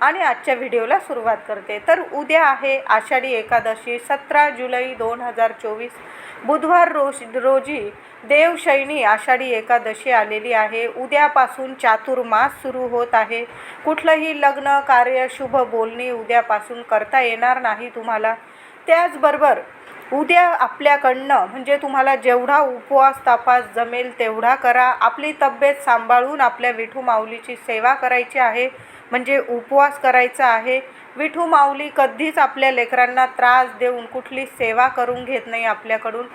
आणि आजच्या व्हिडिओला सुरुवात करते. तर उद्या आहे आषाढी एकादशी सतरा जुलै दोन हजार चोवीस. बुधवार रोज रोजी देवशैनी आषाढी एकादशी आलेली आहे. उद्यापासून चातुर्मास सुरू होत आहे. कुठलंही लग्न कार्य शुभ बोलणी उद्यापासून करता येणार नाही तुम्हाला. त्याचबरोबर उद्या आपल्याकडनं म्हणजे तुम्हाला जेवढा उपवास तपास जमेल तेवढा करा. आपली तब्येत सांभाळून आपल्या विठू माऊलीची सेवा करायची आहे. म्हणजे उपवास करायचा आहे. विठू माऊली कधीच आपल्या लेकरांना त्रास देऊन कुठली सेवा करून घेत नाही आपल्याकडून.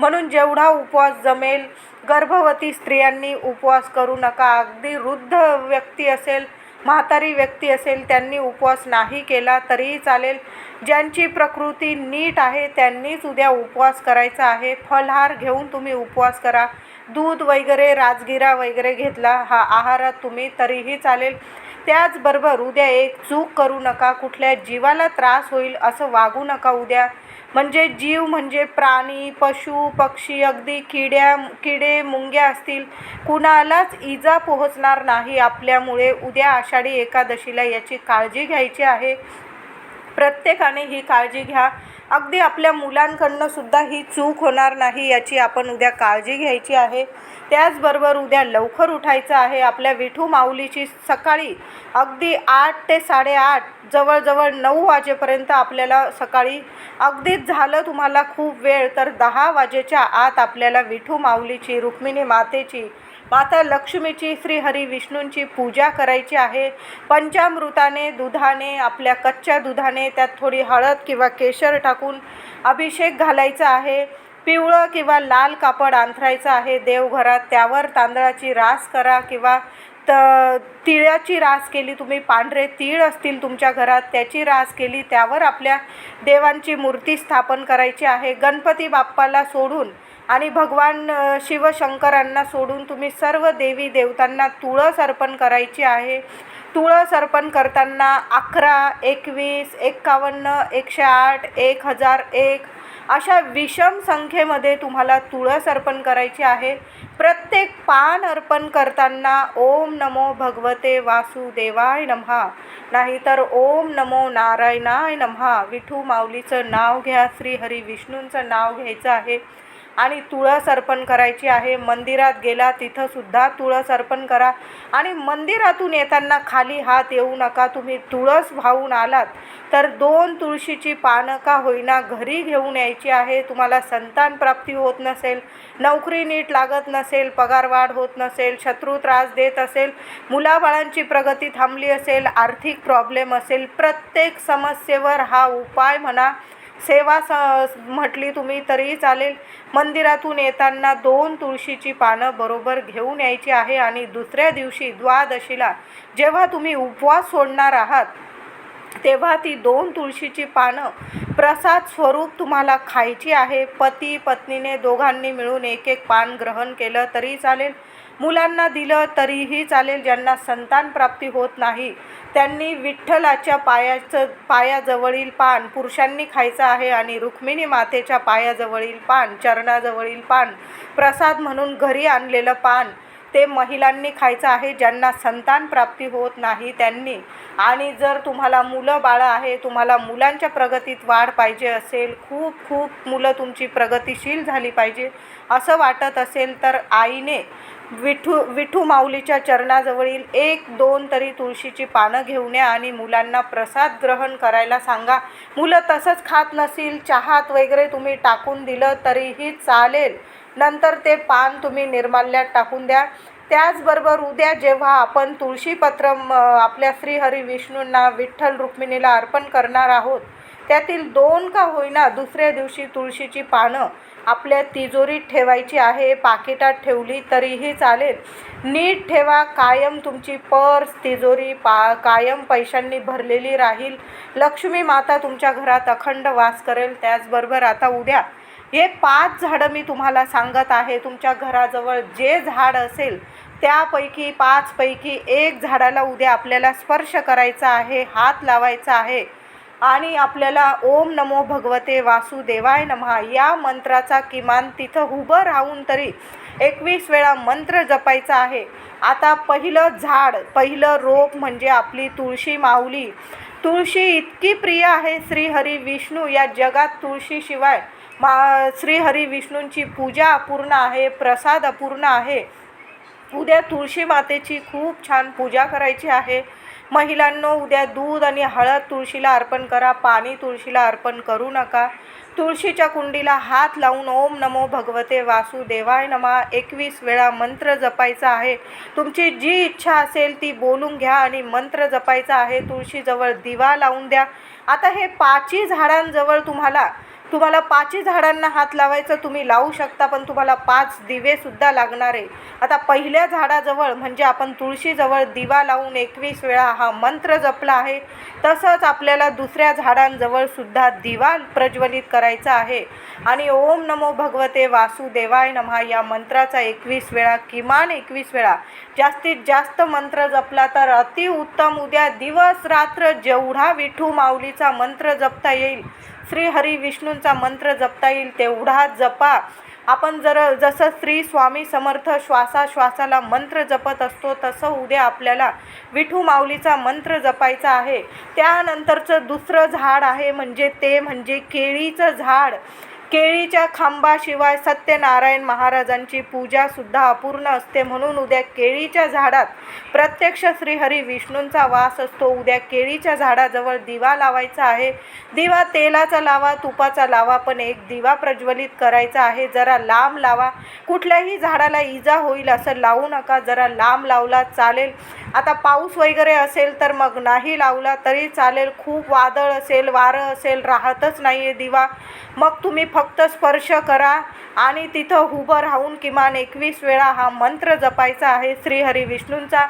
म्हणून जेवढा उपवास जमेल गर्भवती स्त्रियांनी उपवास करू नका. अगदी वृद्ध व्यक्ती असेल म्हातारी व्यक्ती असेल त्यांनी उपवास नाही केला तरीही चालेल. ज्यांची प्रकृती नीट आहे त्यांनीच उद्या उपवास करायचा आहे. फलहार घेऊन तुम्ही उपवास करा. दूध वगैरे राजगिरा वगैरे घेतला हा आहारात तुम्ही तरीही चालेल. त्याचबरोबर उद्या एक चूक करू नका कुठल्या जीवाला त्रास होईल असं वागू नका उद्या. म्हणजे जीव म्हणजे प्राणी पशु पक्षी अगदी किड्या किडे मुंग्या असतील. कुणालाच इजा पोहोचणार नाही आपल्यामुळे उद्या आषाढी एकादशीला याची काळजी घ्यायची आहे. प्रत्येकाने ही काळजी घ्या. अगदी आपल्या मुलांकडनं सुद्धा ही चूक होणार नाही याची आपण उद्या काळजी घ्यायची आहे. त्याचबरोबर उद्या लवकर उठायचं आहे. आपल्या विठू माऊलीची सकाळी अगदी आठ ते साडेआठ जवळजवळ नऊ वाजेपर्यंत आपल्याला सकाळी अगदीच झालं तुम्हाला खूप वेळ तर दहा वाजेच्या आत आपल्याला विठू माऊलीची रुक्मिणी मातेची माता लक्ष्मीची श्रीहरी विष्णूंची पूजा करायची आहे. पंचामृताने दुधाने आपल्या कच्च्या दुधाने त्यात थोडी हळद किंवा केशर टाकून अभिषेक घालायचा आहे. पिवळं किंवा लाल कापड अंथरायचं आहे. देवघरात त्यावर तांदळाची रास करा किंवा त तिळाची रास केली. तुम्ही पांढरे तीळ असतील तुमच्या घरात त्याची रास केली. त्यावर आपल्या देवांची मूर्ती स्थापन करायची आहे. गणपती बाप्पाला सोडून आणि भगवान शिवशंकरांना सोडून तुम्ही सर्व देवी देवतांना तुळस अर्पण करायची आहे. तुळस अर्पण करताना अकरा एकवीस एक्कावन्न एकशे आठ एक हजार एक अशा विषम संख्येमध्ये तुम्हाला तुळस अर्पण करायची आहे. प्रत्येक पान अर्पण करताना ओम नमो भगवते वासुदेवाय नमहा. नाहीतर ओम नमो नारायणाय नमहा. विठू माऊलीचं नाव घ्या श्री हरी विष्णूंचं नाव घ्यायचं आहे. आणि तुळस अर्पण करायची आहे. मंदिरात गेला तिथंसुद्धा तुळस अर्पण करा. आणि मंदिरातून येताना खाली हात येऊ नका. तुम्ही तुळस वाहून आलात तर दोन तुळशीची पानं का होईना घरी घेऊन यायची आहे. तुम्हाला संतान प्राप्ती होत नसेल नोकरी नीट लागत नसेल पगारवाढ होत नसेल शत्रू त्रास देत असेल मुलाबाळांची प्रगती थांबली असेल आर्थिक प्रॉब्लेम असेल प्रत्येक समस्येवर हा उपाय म्हणा. सेवा स म्हटली तुम्ही तरीही चालेल. मंदिरातून येताना दोन तुळशीची पानं बरोबर घेऊन यायची आहे आणि दुसऱ्या दिवशी द्वादशीला जेव्हा तुम्ही उपवास सोडणार आहात तेव्हा ती दोन तुळशीची पानं प्रसाद स्वरूप तुम्हाला खायची आहे. पती पत्नीने दोघांनी मिळून एक एक पान ग्रहण केलं तरी चालेल. मुलांना दिलं तरीही चालेल ज्यांना संतान प्राप्ती होत नाही त्यांनी विठ्ठलाच्या पायाचं पायाजवळील पान पुरुषांनी खायचं आहे आणि रुक्मिणी मातेच्या पायाजवळील पान चरणाजवळील पान प्रसाद म्हणून घरी आणलेलं पान ते महिलांनी खायचं आहे ज्यांना संतान प्राप्ती होत नाही त्यांनी. आणि जर तुम्हाला मुलं बाळं आहे तुम्हाला मुलांच्या प्रगतीत वाढ पाहिजे असेल खूप खूप मुलं तुमची प्रगतिशील झाली पाहिजे असं वाटत असेल तर आईने विठू विठू माऊलीच्या चरणाजवळील एक दोन तरी तुळशीची पानं घेऊन या आणि मुलांना प्रसाद ग्रहण करायला सांगा. मुलं तसंच खात नसतील चहात वगैरे तुम्ही टाकून दिलं तरीही चालेल. नंतर ते पान तुम्ही निर्माल्यात टाकून द्या. त्याचबरोबर उद्या जेव्हा आपण तुळशीपत्र आपल्या श्रीहरी विष्णूंना विठ्ठल रुक्मिणीला अर्पण करणार आहोत त्यातील दोन का होईना दुसऱ्या दिवशी तुळशीची पानं आपल्या तिजोरीत ठेवायची आहे. पाकिटात ठेवली तरीही चालेल. नीट ठेवा. कायम तुमची पर्स तिजोरी पा कायम पैशांनी भरलेली राहील. लक्ष्मी माता तुमच्या घरात अखंड वास करेल. त्याचबरोबर आता उद्या हे पाच झाडं मी तुम्हाला सांगत आहे. तुमच्या घराजवळ जे झाड असेल त्यापैकी पाचपैकी एक झाडाला उद्या आपल्याला स्पर्श करायचा आहे हात लावायचा आहे. आणि आपल्याला ओम नमो भगवते वासुदेवाय नमः या मंत्राचा किमान तिथं उभं राहून तरी एकवीस वेळा मंत्र जपायचा आहे. आता पहिलं झाड पहिलं रोप म्हणजे आपली तुळशी माऊली. तुळशी इतकी प्रिय आहे श्रीहरी विष्णू. या जगात तुळशीशिवाय मा श्रीहरी विष्णूंची पूजा अपूर्ण आहे प्रसाद अपूर्ण आहे. उद्या तुळशी मातेची खूप छान पूजा करायची आहे. महिलांनो उद्या दूध आणि हळद तुळशीला अर्पण करा पाणी तुळशीला अर्पण करू नका. तुळशीच्या कुंडीला हात लावून ओम नमो भगवते वासुदेवाय नमा. एकवीस वेळा मंत्र जपायचा आहे. तुमची जी इच्छा असेल ती बोलून घ्या आणि मंत्र जपायचा आहे. तुळशीजवळ दिवा लावून द्या. आता हे पाची झाडांजवळ तुम्हाला तुम्हाला पाचही झाडांना हात लावायचं तुम्ही लावू शकता पण तुम्हाला पाच दिवेसुद्धा लागणार आहे. आता पहिल्या झाडाजवळ म्हणजे आपण तुळशीजवळ दिवा लावून एकवीस वेळा हा मंत्र जपला आहे. तसंच आपल्याला दुसऱ्या झाडांजवळ सुद्धा दिवा प्रज्वलित करायचा आहे. आणि ओम नमो भगवते वासुदेवाय नमहा या मंत्राचा एकवीस वेळा किमान एकवीस वेळा जास्तीत जास्त मंत्र जपला तर अतिउत्तम. उद्या दिवस रात्र जेवढा विठू माऊलीचा मंत्र जपता येईल. श्रीहरी विष्णूंचा मंत्र जपता येईल तेवढा जपा. आपण जर जसं श्री स्वामी समर्थ श्वासाश्वासाला मंत्र जपत असतो तसं उद्या आपल्याला विठू माऊलीचा मंत्र जपायचा आहे. त्यानंतरचं दुसरं झाड आहे म्हणजे ते म्हणजे केळीचं झाड. केळीच्या खांबाशिवाय सत्यनारायण महाराजांची पूजासुद्धा अपूर्ण असते म्हणून उद्या केळीच्या झाडात प्रत्यक्ष श्रीहरी विष्णूंचा वास असतो. उद्या केळीच्या झाडाजवळ दिवा लावायचा आहे. दिवा तेलाचा लावा तुपाचा लावा पण एक दिवा प्रज्वलित करायचा आहे. जरा लांब लावा. कुठल्याही झाडाला इजा होईल असं लावू नका. जरा लांब लावला चालेल. आता पाऊस वगैरे असेल तर मग नाही लावला तरी चालेल. खूप वादळ असेल वारं असेल राहतच नाही आहे दिवा. मग तुम्ही फक्त स्पर्श करा आणि तिथं उभं राहून किमान एकवीस वेळा हा मंत्र जपायचा आहे. श्रीहरी विष्णूंचा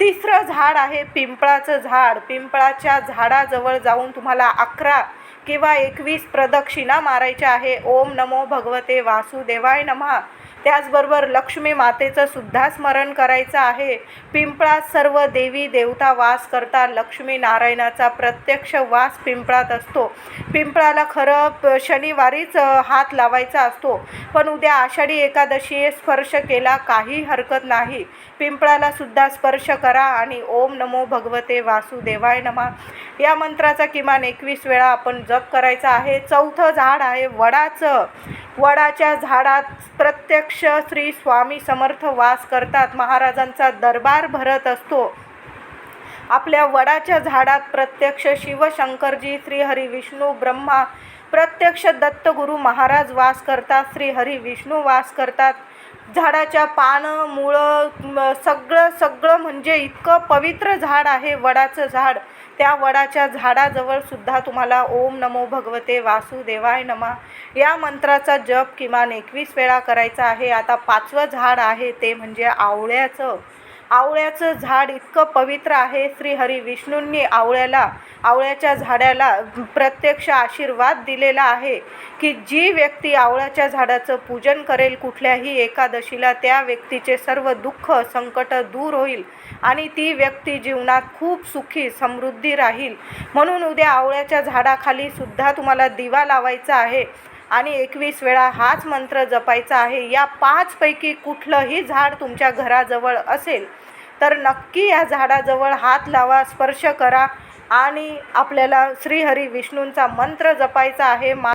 तिसरं झाड आहे. पिंपळाचं झाड. पिंपळाच्या झाडाजवळ जाऊन तुम्हाला अकरा किंवा एकवीस प्रदक्षिणा मारायच्या आहे. ओम नमो भगवते वासुदेवाय नमः. त्याचबरोबर लक्ष्मी मातेचं सुद्धा स्मरण करायचं आहे. पिंपळात सर्व देवी देवता वास करतात लक्ष्मी नारायणाचा प्रत्यक्ष वास पिंपळात असतो. पिंपळाला खरं शनिवारीच हात लावायचा असतो. पण उद्या आषाढी एकादशी स्पर्श केला काही हरकत नाही. पिंपळाला सुद्धा स्पर्श करा आणि ओम नमो भगवते वासुदेवाय नमा. या मंत्राचा किमान एकवीस वेळा आपण जप करायचा आहे. चौथं झाड आहे. वडाचं. वडाच्या झाडात प्रत्यक्ष श्री स्वामी समर्थ वास करतात. महाराजांचा दरबार भरत असतो. आपल्या वडाच्या झाडात प्रत्यक्ष शिवशंकरजी श्रीहरी विष्णू ब्रह्मा प्रत्यक्ष दत्तगुरू महाराज वास करतात. श्रीहरी विष्णू वास करतात. झाडाच्या पानं मुळं सगळं सगळं म्हणजे इतकं पवित्र झाड आहे वडाचं झाड. त्या वडाच्या झाडाजवळ सुद्धा तुम्हाला ओम नमो भगवते वासुदेवाय नमा. या मंत्राचा जप किमान एकवीस वेळा करायचा आहे. आता पाचवं झाड आहे ते म्हणजे आवळ्याचं. आवळ्याचं झाड इतकं पवित्र आहे. श्रीहरी विष्णूंनी आवळ्याला आवळ्याच्या झाडाला प्रत्यक्ष आशीर्वाद दिलेला आहे की जी व्यक्ती आवळ्याच्या झाडाचं पूजन करेल कुठल्याही एकादशीला त्या व्यक्तीचे सर्व दुःख संकट दूर होईल आणि ती व्यक्ती जीवनात खूप सुखी समृद्धी राहील. म्हणून उद्या आवळ्याच्या झाडाखाली सुद्धा तुम्हाला दिवा लावायचा आहे. आणि एकवीस वेळा हाच मंत्र जपायचा आहे. या पाचपैकी कुठलंही झाड तुमच्या घराजवळ असेल तर नक्की या झाडाजवळ हात लावा स्पर्श करा आणि आपल्याला श्रीहरी विष्णूंचा मंत्र जपायचा आहे. मा